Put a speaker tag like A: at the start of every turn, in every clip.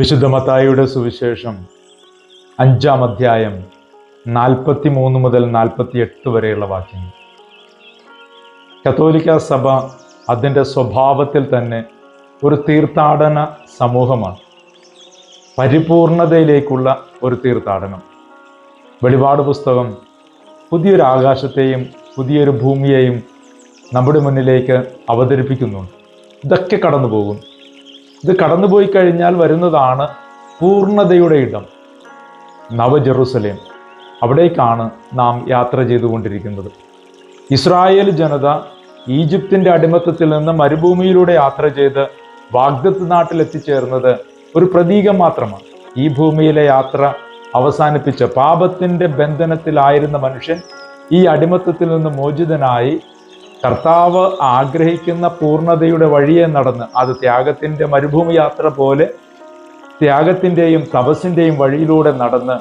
A: വിശുദ്ധ മത്തായിയുടെ സുവിശേഷം അഞ്ചാം അധ്യായം നാൽപ്പത്തി മൂന്ന് മുതൽ നാൽപ്പത്തി എട്ട് വരെയുള്ള വാക്യങ്ങൾ. കത്തോലിക്ക സഭ അതിന്റെ സ്വഭാവത്തിൽ തന്നെ ഒരു തീർത്ഥാടന സമൂഹമാണ്. പരിപൂർണതയിലേക്കുള്ള ഒരു തീർത്ഥാടനം. വെളിപാട് പുസ്തകം പുതിയൊരു ആകാശത്തെയും പുതിയൊരു ഭൂമിയെയും നമ്മുടെ മുന്നിലേക്ക് അവതരിപ്പിക്കുന്നുണ്ട്. ഇതൊക്കെ കടന്നു പോകും ഇത് കടന്നുപോയി കഴിഞ്ഞാൽ വരുന്നതാണ് പൂർണതയുടെ ഇടം. നവ ജെറുസലേം അവിടേക്കാണ് നാം യാത്ര ചെയ്തുകൊണ്ടിരിക്കുന്നത്. ഇസ്രായേൽ ജനത ഈജിപ്തിന്റെ അടിമത്തത്തിൽ നിന്ന് മരുഭൂമിയിലൂടെ യാത്ര ചെയ്ത് വാഗ്ദത്ത് നാട്ടിലെത്തിച്ചേർന്നത് ഒരു പ്രതീകം മാത്രമാണ്. ഈ ഭൂമിയിലെ യാത്ര അവസാനിപ്പിച്ച പാപത്തിന്റെ ബന്ധനത്തിലായിരുന്ന മനുഷ്യൻ ഈ അടിമത്തത്തിൽ നിന്ന് മോചിതനായി കർത്താവ് ആഗ്രഹിക്കുന്ന പൂർണതയുടെ വഴിയെ നടന്ന് അത് ത്യാഗത്തിന്റെ മരുഭൂമി യാത്ര പോലെ ത്യാഗത്തിന്റെയും തപസ്സിന്റെയും വഴിയിലൂടെ നടന്ന്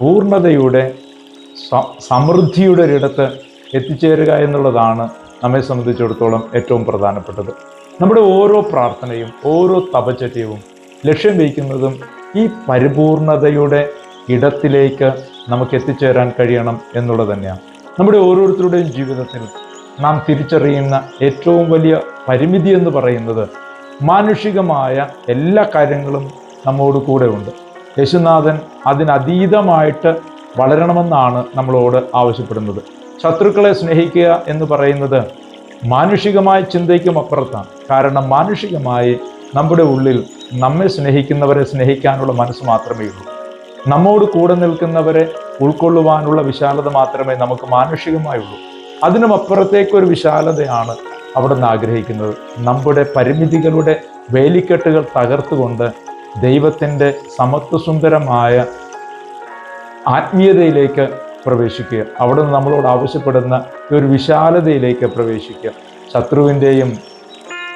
A: പൂർണതയുടെ സമൃദ്ധിയുടെ ഒരിടത്ത് എത്തിച്ചേരുക എന്നുള്ളതാണ് നമ്മെ സംബന്ധിച്ചിടത്തോളം ഏറ്റവും പ്രധാനപ്പെട്ടത്. നമ്മുടെ ഓരോ പ്രാർത്ഥനയും ഓരോ തപചര്യവും ലക്ഷ്യം വയ്ക്കുന്നതും ഈ പരിപൂർണതയുടെ ഇടത്തിലേക്ക് നമുക്ക് എത്തിച്ചേരാൻ കഴിയണം എന്നുള്ളത് തന്നെയാണ്. നമ്മുടെ ഓരോരുത്തരുടെയും ജീവിതത്തിൽ നാം തിരിച്ചറിയുന്ന ഏറ്റവും വലിയ പരിമിതി എന്ന് പറയുന്നത് മാനുഷികമായ എല്ലാ കാര്യങ്ങളും നമ്മോട് കൂടെ ഉണ്ട്. യേശുനാഥൻ അതിനതീതമായിട്ട് വളരണമെന്നാണ് നമ്മളോട് ആവശ്യപ്പെടുന്നത്. ശത്രുക്കളെ സ്നേഹിക്കുക എന്ന് പറയുന്നത് മാനുഷികമായ ചിന്തയ്ക്കും അപ്പുറത്താണ്. കാരണം മാനുഷികമായി നമ്മുടെ ഉള്ളിൽ നമ്മെ സ്നേഹിക്കുന്നവരെ സ്നേഹിക്കാനുള്ള മനസ്സ് മാത്രമേ ഉള്ളൂ. നമ്മോട് കൂടെ നിൽക്കുന്നവരെ ഉൾക്കൊള്ളുവാനുള്ള വിശാലത മാത്രമേ നമുക്ക് മാനുഷികമായുള്ളൂ. അതിനും അപ്പുറത്തേക്ക് ഒരു വിശാലതയാണ് അവിടെ നിന്ന് ആഗ്രഹിക്കുന്നത്. നമ്മുടെ പരിമിതികളുടെ വേലിക്കെട്ടുകൾ തകർത്തുകൊണ്ട് ദൈവത്തിന്റെ സമത്വസുന്ദരമായ ആത്മീയതയിലേക്ക് പ്രവേശിക്കുക. അവിടെ നിന്ന് നമ്മളോട് ആവശ്യപ്പെടുന്ന ഒരു വിശാലതയിലേക്ക് പ്രവേശിക്കുക. ശത്രുവിന്റെയും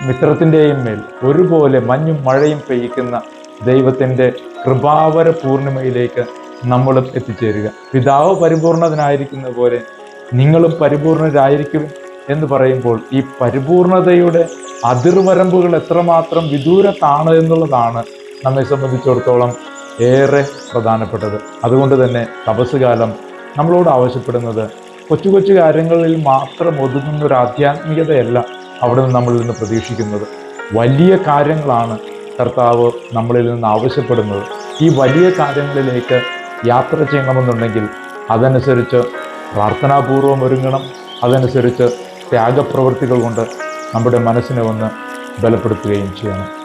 A: മിത്രത്തിന്റെയും മേൽ ഒരുപോലെ മഞ്ഞും മഴയും പെയ്യിക്കുന്ന ദൈവത്തിന്റെ കൃപാവര പൂർണിമയിലേക്ക് നമ്മളും എത്തിച്ചേരുക. പിതാവ് പരിപൂർണതനായിരിക്കുന്ന പോലെ നിങ്ങളും പരിപൂർണരായിരിക്കും എന്ന് പറയുമ്പോൾ ഈ പരിപൂർണതയുടെ അതിർവരമ്പുകൾ എത്രമാത്രം വിദൂരത്താണ് എന്നുള്ളതാണ് നമ്മെ സംബന്ധിച്ചിടത്തോളം ഏറെ പ്രധാനപ്പെട്ടത്. അതുകൊണ്ട് തന്നെ തപസ്സുകാലം നമ്മളോട് ആവശ്യപ്പെടുന്നത് കൊച്ചു കൊച്ചു കാര്യങ്ങളിൽ മാത്രം ഒതുങ്ങുന്ന ഒരു ആധ്യാത്മികതയല്ല അവിടെ നിന്ന് നമ്മളിൽ നിന്ന് പ്രതീക്ഷിക്കുന്നത്. വലിയ കാര്യങ്ങളാണ് കർത്താവ് നമ്മളിൽ നിന്ന് ആവശ്യപ്പെടുന്നത്. ഈ വലിയ കാര്യങ്ങളിലേക്ക് യാത്ര ചെയ്യണമെന്നുണ്ടെങ്കിൽ അതനുസരിച്ച് പ്രാർത്ഥനാപൂർവം ഒരുങ്ങണം. അതനുസരിച്ച് ത്യാഗപ്രവൃത്തികൾ കൊണ്ട് നമ്മുടെ മനസ്സിനെ ഒന്ന് ബലപ്പെടുത്തുകയും ചെയ്യണം.